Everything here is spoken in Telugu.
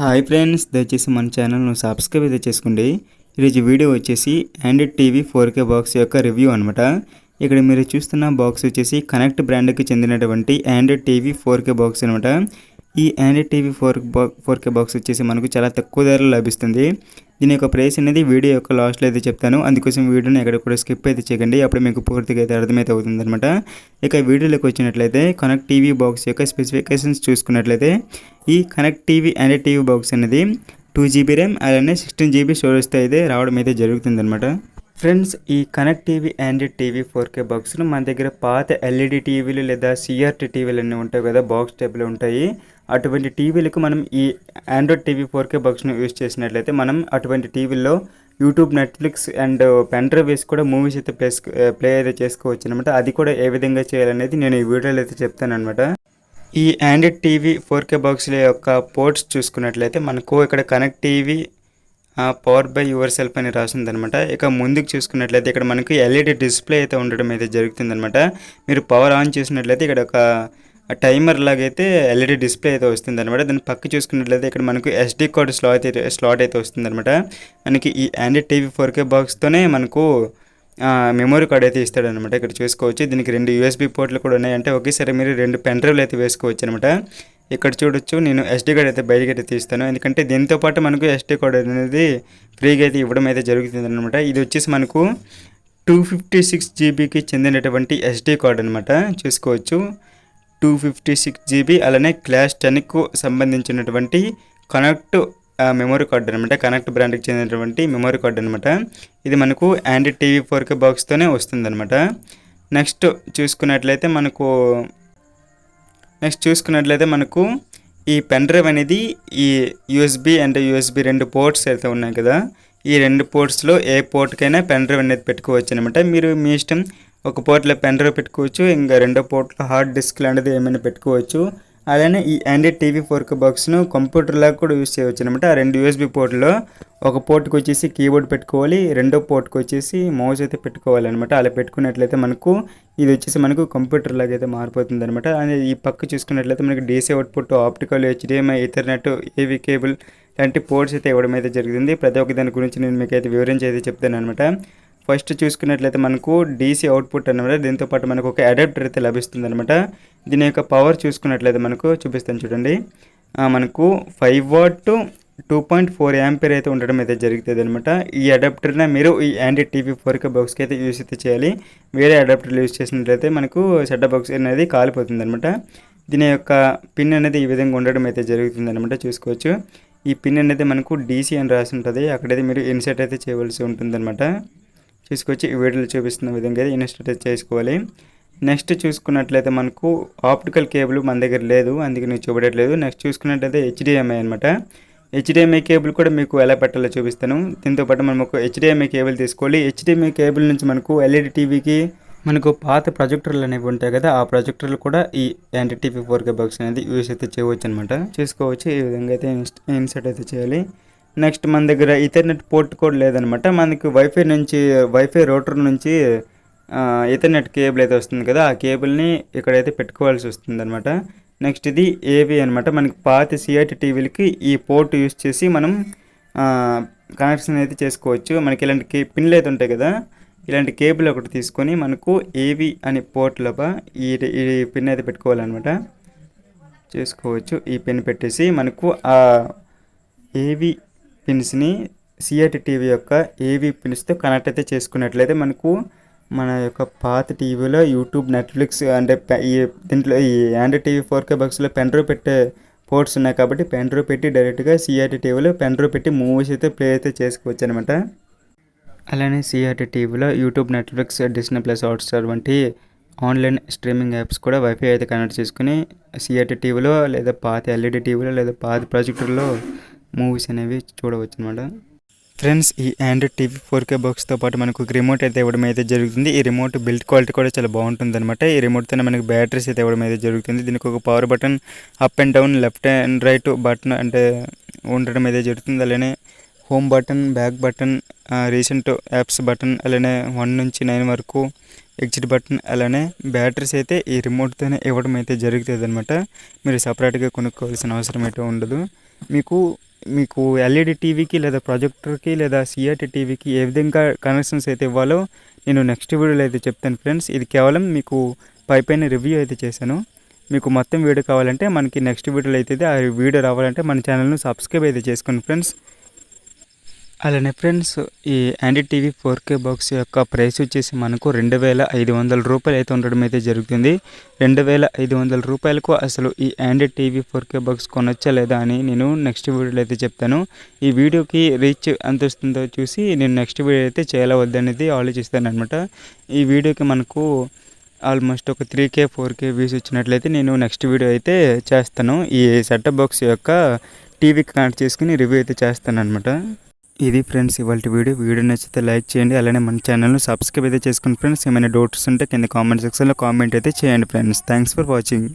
హాయ్ ఫ్రెండ్స్ దయచేసి మన ఛానల్ను సబ్స్క్రైబ్ అయితే చేసుకోండి. ఈరోజు వీడియో వచ్చేసి Android TV four K box యొక్క రివ్యూ అనమాట ఇక్కడ మీరు చూస్తున్న బాక్స్ వచ్చేసి కనెక్ట్ బ్రాండ్కి చెందినటువంటి Android TV four K box అనమాట ఈ Android TV four four K box వచ్చేసి మనకు చాలా తక్కువ ధరలో లభిస్తుంది. దీని యొక్క ప్రైస్ అనేది వీడియో యొక్క లాస్ట్లో అయితే చెప్తాను. అందుకోసం వీడియోని ఎక్కడ కూడా స్కిప్ అయితే చేయకండి. అప్పుడు మీకు పూర్తిగా అయితే అర్థమైతే అవుతుంది అనమాట ఇక వీడియోలోకి వచ్చినట్లయితే కనెక్ట్ టీవీ బాక్స్ యొక్క స్పెసిఫికేషన్స్ చూసుకున్నట్లయితే ఈ connect TV Android TV box అనేది టూ జీబీ ర్యామ్ అలానే సిక్స్టీన్ జీబీ స్టోరేజ్తో అయితే రావడం అయితే జరుగుతుంది అనమాట ఫ్రెండ్స్ ఈ connect TV Android TV four K బాక్స్ను మన దగ్గర పాత ఎల్ఈడి టీవీలు లేదా సిఆర్టీ టీవీలు అన్నీ ఉంటాయి కదా బాక్స్ టైప్లో ఉంటాయి. అటువంటి టీవీలకు మనం ఈ ఆండ్రాయిడ్ టీవీ ఫోర్ కే బాక్స్ను యూజ్ చేసినట్లయితే మనం అటువంటి టీవీల్లో YouTube Netflix and pen drive వేసి కూడా మూవీస్ అయితే ప్లేస్ ప్లే అయితే చేసుకోవచ్చు అనమాట అది కూడా ఏ విధంగా చేయాలనేది నేను ఈ వీడియోలో అయితే చెప్తాను అనమాట ఈ ఆండ్రాయిడ్ టీవీ ఫోర్ కే బాక్స్ల యొక్క పోర్ట్స్ చూసుకున్నట్లయితే మనకు ఇక్కడ connect TV power by yourself అని రాసిందనమాట ఇక ముందుకు చూసుకున్నట్లయితే ఇక్కడ మనకి ఎల్ఈడి డిస్ప్లే అయితే ఉండడం అయితే జరుగుతుందనమాట మీరు పవర్ ఆన్ చేసినట్లయితే ఇక్కడ ఒక టైమర్ లాగైతే ఎల్ఈడి డిస్ప్లే అయితే వస్తుంది అనమాట దాన్ని పక్క చూసుకున్నట్లయితే ఇక్కడ మనకు ఎస్డి కార్డ్ స్లాట్ అయితే స్లాట్ అయితే వస్తుంది అనమాట మనకి ఈ ఆండ్రాయిడ్ టీవీ ఫోర్ కే బాక్స్తోనే మనకు మెమొరీ కార్డ్ అయితే ఇస్తాడనమాట ఇక్కడ చూసుకోవచ్చు. దీనికి రెండు యూఎస్బి పోర్ట్లు కూడా ఉన్నాయి. అంటే ఒకేసారి మీరు రెండు పెన్ డ్రైవ్లు అయితే వేసుకోవచ్చు అనమాట ఇక్కడ చూడొచ్చు. నేను ఎస్డి కార్డ్ అయితే బయటకి అయితే తీస్తాను. ఎందుకంటే దీంతో పాటు మనకు ఎస్డి కార్డ్ అనేది ఫ్రీగా అయితే ఇవ్వడం అయితే జరుగుతుంది అనమాట ఇది వచ్చేసి మనకు టూ ఫిఫ్టీ సిక్స్ జీబీకి చెందినటువంటి ఎస్డి కార్డ్ అనమాట చూసుకోవచ్చు. టూ ఫిఫ్టీ సిక్స్ జీబీ అలానే క్లాస్ టెన్కు సంబంధించినటువంటి కనెక్ట్ మెమరీ కార్డ్ అనమాట కనెక్ట్ బ్రాండ్కి చెందినటువంటి మెమరీ కార్డ్ అనమాట ఇది మనకు యాండ్రాయిడ్ టీవీ ఫోర్ కే బాక్స్తోనే వస్తుందన్నమాట. నెక్స్ట్ చూసుకున్నట్లయితే మనకు నెక్స్ట్ చూసుకున్నట్లయితే మనకు ఈ పెన్ డ్రైవ్ అనేది ఈ యూఎస్బి అండ్ యూఎస్బి రెండు పోర్ట్స్ అయితే ఉన్నాయి కదా. ఈ రెండు పోర్ట్స్లో ఏ పోర్ట్కైనా పెన్ డ్రైవ్ అనేది పెట్టుకోవచ్చు అనమాట మీరు మీ ఇష్టం ఒక పోర్ట్లో పెన్ డ్రైవ్ పెట్టుకోవచ్చు ఇంకా రెండో పోర్ట్లో హార్డ్ డిస్క్ లాంటిది ఏమైనా పెట్టుకోవచ్చు. అలానే ఈ ఆండ్రాయిడ్ టీవీ ఫోర్క్ బాక్స్ను కంప్యూటర్ లాగా కూడా యూస్ చేయవచ్చు అనమాట ఆ రెండు యూఎస్బి పోర్ట్లో ఒక పోర్ట్కి వచ్చేసి కీబోర్డ్ పెట్టుకోవాలి రెండో పోర్ట్కి వచ్చేసి మౌస్ అయితే పెట్టుకోవాలన్నమాట అలా పెట్టుకున్నట్లయితే మనకు ఇది వచ్చేసి మనకు కంప్యూటర్ లాగా అయితే మారిపోతుంది అనమాట ఈ పక్క చూసుకున్నట్లయితే మనకి DC output optical HDMI ethernet AV cable లాంటి పోర్ట్స్ అయితే ఇవ్వడం అయితే జరిగింది. ప్రతి ఒక్క దాని గురించి నేను మీకు అయితే వివరించి అయితే చెప్తాను అనమాట ఫస్ట్ చూసుకున్నట్లయితే మనకు డీసీ అవుట్పుట్ అనమాట దీంతో పాటు మనకు ఒక అడాప్టర్ అయితే లభిస్తుంది అనమాట దీని యొక్క పవర్ చూసుకున్నట్లయితే మనకు చూపిస్తాను చూడండి. మనకు five watt two point four ampere అయితే ఉండడం అయితే జరుగుతుంది అనమాట ఈ అడాప్టర్ని మీరు ఈ ఆండ్రాయిడ్ టీవీ ఫోర్ కే బాక్స్కి అయితే యూస్ అయితే చేయాలి. వేరే అడాప్టర్లు యూస్ చేసినట్లయితే మనకు సెట్ బాక్స్ అనేది కాలిపోతుంది అనమాట దీని యొక్క పిన్ అనేది ఈ విధంగా ఉండడం అయితే జరుగుతుంది అనమాట చూసుకోవచ్చు. ఈ పిన్ అనేది మనకు డీసీ అని రాసి ఉంటుంది. అక్కడైతే మీరు ఇన్సర్ట్ అయితే చేయవలసి ఉంటుందన్నమాట. తీసుకొచ్చి ఈ వీడియోలో చూపిస్తున్న విధంగా అయితే ఇన్స్టాల్ చేసుకోవాలి. నెక్స్ట్ చూసుకున్నట్లయితే మనకు ఆప్టికల్ కేబుల్ మన దగ్గర లేదు అందుకే నేను చూపడట్లేదు నెక్స్ట్ చూసుకున్నట్లయితే హెచ్డిఎంఐ అనమాట హెచ్డిఎంఐ కేబుల్ కూడా మీకు ఎలా పెట్టాలో చూపిస్తాను. దీంతో పాటు మనం ఒక హెచ్డిఎంఐ కేబుల్ తీసుకోవాలి. హెచ్డిఎంఐ కేబుల్ నుంచి మనకు ఎల్ఈడి టీవీకి మనకు పాత ప్రొజెక్టర్లు అనేవి ఉంటాయి కదా ఆ ప్రొజెక్టర్లు కూడా ఈ యాంటీ ఫోర్ కే బాక్స్ అనేది యూస్ అయితే చేయవచ్చు అనమాట చేసుకోవచ్చు. ఈ విధంగా అయితే ఇన్సర్ట్ అయితే చేయాలి. నెక్స్ట్ మన దగ్గర ఈథర్నెట్ పోర్ట్ కూడా లేదనమాట. మనకి వైఫై నుంచి వైఫై రోటర్ నుంచి ఈథర్నెట్ కేబుల్ అయితే వస్తుంది కదా ఆ కేబుల్ని ఇక్కడైతే పెట్టుకోవాల్సి వస్తుంది అనమాట నెక్స్ట్ ఇది ఏవి అనమాట. మనకి పాత సిఐటి టీవీలకి ఈ పోర్ట్ యూస్ చేసి మనం కనెక్షన్ అయితే చేసుకోవచ్చు. మనకి ఇలాంటి పిన్లు అయితే ఉంటాయి కదా ఇలాంటి కేబుల్ ఒకటి తీసుకొని మనకు ఏవి అనే పోర్ట్లోప ఈ ఈ పిన్ అయితే పెట్టుకోవాలన్నమాట చేసుకోవచ్చు. ఈ పిన్ పెట్టేసి మనకు ఆ ఏవి పిన్స్ని సిఐటి టీవీ యొక్క ఏవి పిన్స్తో కనెక్ట్ అయితే చేసుకున్నట్లయితే మనకు మన యొక్క పాత టీవీలో యూట్యూబ్ నెట్ఫ్లిక్స్ అంటే ఈ దీంట్లో ఈ ఆండ్రాయిడ్ టీవీ ఫోర్ కే బాక్స్లో పెన్ పెట్టే పోర్ట్స్ ఉన్నాయి కాబట్టి పెన్ పెట్టి డైరెక్ట్గా సిఐటి టీవీలో పెన్ పెట్టి మూవీస్ అయితే ప్లే అయితే చేసుకోవచ్చు అనమాట అలానే సిఆర్టీ టీవీలో YouTube Netflix Disney plus Hotstar వంటి ఆన్లైన్ స్ట్రీమింగ్ యాప్స్ కూడా వైఫై అయితే కనెక్ట్ చేసుకుని సిఆర్టీ టీవీలో లేదా పాత ఎల్ఈడి టీవీలో లేదా పాత ప్రాజెక్టర్లో మూవీస్ అనేవి చూడవచ్చు అనమాట ఫ్రెండ్స్ ఈ ఆండ్రాయిడ్ టీవీ ఫోర్ కే బాక్స్తో పాటు మనకు రిమోట్ అయితే ఇవ్వడం అయితే జరుగుతుంది. ఈ రిమోట్ బిల్డ్ క్వాలిటీ కూడా చాలా బాగుంటుంది అనమాట ఈ రిమోట్తోనే మనకి బ్యాటరీస్ అయితే ఇవ్వడం అయితే జరుగుతుంది. దీనికి ఒక power button up and down left and right button అంటే ఉండడం అయితే జరుగుతుంది. అలానే home button back button recent apps button అలానే వన్ నుంచి నైన్ వరకు ఎగ్జిట్ బటన్ అలానే బ్యాటరీస్ అయితే ఈ రిమోట్తోనే ఇవ్వడం అయితే జరుగుతుంది అనమాట మీరు సపరేట్గా కొనుక్కోవాల్సిన అవసరం అయితే ఉండదు. మీకు మీకు ఎల్ఈడి టీవీకి లేదా ప్రొజెక్టర్కి లేదా సిఆర్టీ టీవీకి ఏ విధంగా కనెక్షన్స్ అయితే ఇవ్వాలో నేను నెక్స్ట్ వీడియోలో అయితే చెప్తాను ఫ్రెండ్స్ ఇది కేవలం మీకు పైపైన రివ్యూ అయితే చేశాను. మీకు మొత్తం వీడియో కావాలంటే మనకి నెక్స్ట్ వీడియోలో అయితే ఆ వీడియో రావాలంటే మన ఛానల్ను సబ్స్క్రైబ్ అయితే చేసుకోండి ఫ్రెండ్స్ అలానే ఫ్రెండ్స్ ఈ Android TV four K box యొక్క ప్రైస్ వచ్చేసి మనకు రెండు వేల ఐదు వందల రూపాయలు అయితే ఉండడం అయితే జరుగుతుంది. రెండు వేల ఐదు వందల రూపాయలకు అసలు ఈ Android TV four K box కొనొచ్చా లేదా అని నేను నెక్స్ట్ వీడియోలో అయితే చెప్తాను. ఈ వీడియోకి రీచ్ ఎంత వస్తుందో చూసి నేను నెక్స్ట్ వీడియో అయితే చేయాలా వద్దనేది ఆలోచిస్తాను అనమాట ఈ వీడియోకి మనకు ఆల్మోస్ట్ ఒక three K four K views వచ్చినట్లయితే నేను నెక్స్ట్ వీడియో అయితే చేస్తాను. ఈ సెటప్ బాక్స్ యొక్క టీవీకి కనెక్ట్ చేసుకుని రివ్యూ అయితే చేస్తాను అనమాట ఇది ఫ్రెండ్స్ ఇవాళ వీడియో. వీడియో నచ్చితే లైక్ చేయండి అలానే మన ఛానల్ను సబ్స్క్రైబ్ అయితే చేసుకోండి ఫ్రెండ్స్ ఏమైనా డౌట్స్ ఉంటే కింద కామెంట్ సెక్షన్లో కామెంట్ అయితే చేయండి ఫ్రెండ్స్. Thanks for watching.